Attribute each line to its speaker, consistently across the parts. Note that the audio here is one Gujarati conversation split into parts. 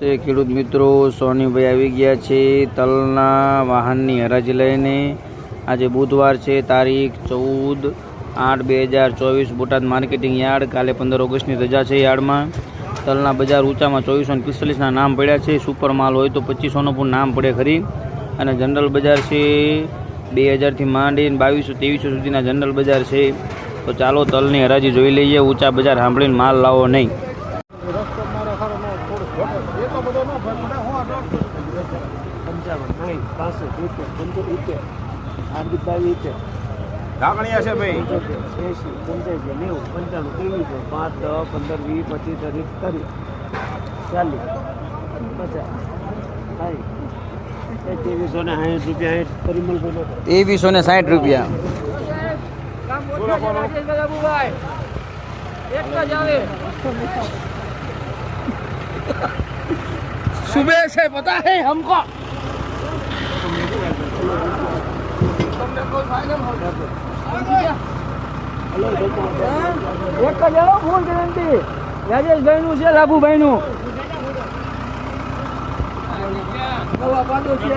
Speaker 1: તે ખેડૂત મિત્રો, સોનીભાઈ આવી ગયા છે તલના વાહનની હરાજી લઈને. આજે બુધવાર છે, તારીખ ચૌદ આઠ બે હજાર ચોવીસ, બોટાદ માર્કેટિંગ યાર્ડ. કાલે પંદર ઓગસ્ટની રજા છે યાર્ડમાં. તલના બજાર ઊંચામાં ચોવીસો ને પિસ્તાલીસના નામ પડ્યા છે. સુપર માલ હોય તો પચીસોનું પણ નામ પડે ખરી. અને જનરલ બજાર છે, બે હજારથી માંડીને બાવીસો, ત્રેવીસો સુધીના જનરલ બજાર છે. તો ચાલો તલની હરાજી જોઈ લઈએ. ઊંચા બજાર સાંભળીને માલ લાવો નહીં.
Speaker 2: પંચાવન સાઠ પાસઠ સિત્તેર પંચોતેર ઇત્તેર હાર્દિક બાવીસ ઇત્તેર
Speaker 3: ઢાકણિયા છે ભાઈ.
Speaker 2: એંસી પંચ્યાસી નેવું પંચાણું ત્રેવીસો પાંચ દસ પંદર વીસ પચીસ ત્રીસ ત્રીસ ચાલીસ પચાસ સાઠ ત્રેવીસો ને સાઠ રૂપિયા. સાઠ પરિમલ
Speaker 1: ત્રેવીસો ને સાઠ રૂપિયા.
Speaker 4: सुबह से पता है हमको એક જ આવો ફૂલ ગેરંટી રાજેશભાઈ નું છે લાભુભાઈ નું નવા પાડો છે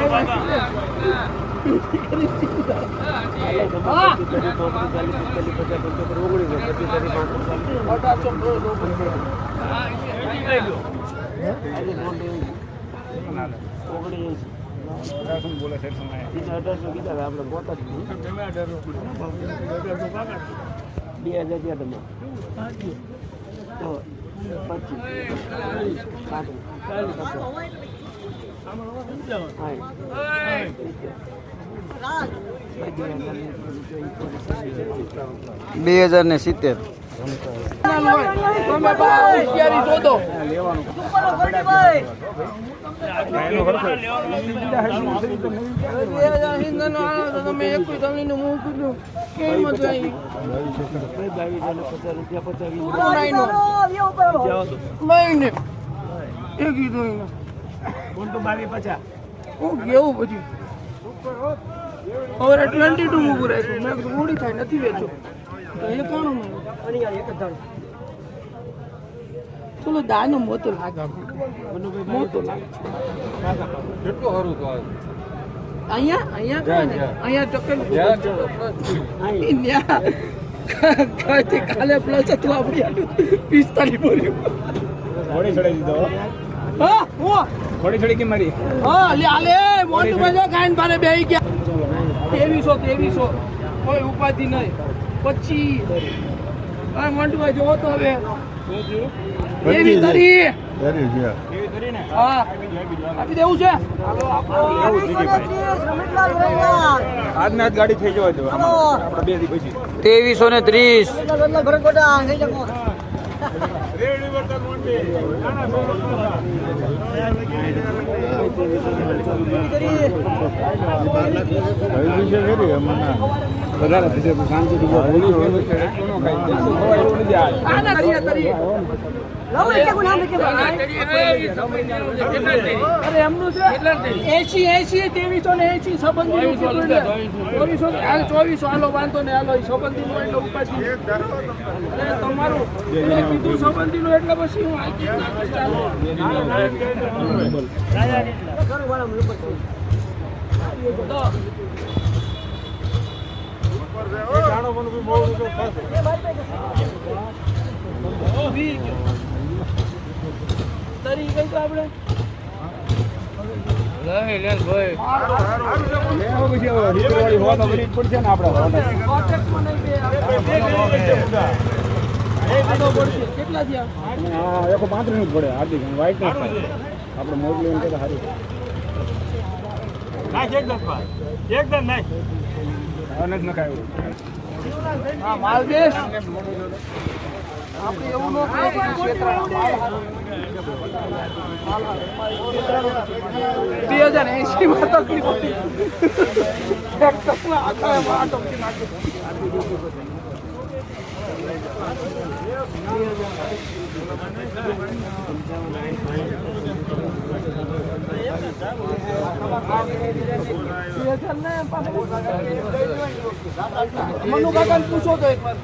Speaker 2: બે હજાર ત્યાં તમે પચીસ
Speaker 1: બે હજાર ને સિત્તેર
Speaker 4: શોધો એક તમને મહિને એ કીધું એને હું કેવું પછી હવે ટ્વેન્ટી ટુ મૂકું રાખ્યું મેં કીધું થાય નથી વેચો એ કોણ ચલો દાનો મોતો લાગે કાલે પ્લસ હતું આપણી હાટું પિસ્તાલીસ
Speaker 3: ઘોડી ચડાઈ દીધો
Speaker 4: હા હું
Speaker 3: ઘોડી ચડી કે મારી
Speaker 4: હા લે આલે મોટું મજો ખાઈને બારે બેહી ગયા ત્રેવીસો ત્રેવીસો કોઈ ઉપાધિ નહીં પછી હા મોટુભાઈ જોવો તો હવે હા. આપી દેવું છે?
Speaker 3: આજના જ ગાડી થઈ જવા દો આપણે બે દી પછી.
Speaker 1: ત્રેવીસો ને ત્રીસ.
Speaker 3: વધારે થશે
Speaker 4: શાંતિ છે. એસી એસી ત્રેવીસો ને એસી સંબંધી ચોવીસો હાલ વાંધો ને હાલો સંબંધી નું એટલે ઉપાધિ. તમારું. કીધું સંબંધી નું એટલે પછી હું ચાલો. તરી ગઈ તો આપણે
Speaker 3: લેવો પછી હવે રીતવાળી હોવા તો ભરી જ પડશે ને આપણે
Speaker 4: કોન્ટ્રાક્ટમાં નહીં બે આપણે આનો પડશે. કેટલા થયા
Speaker 3: હા એકો પાંત્રીસનું જ પડે હાર્દિક વાઈટ ના થાય આપણે મોકલી એમ કહેતા
Speaker 4: બે હજાર એસી માં તકલીફ હતી નાખ્યું. મનુ કાકાને પૂછો તો એક વાર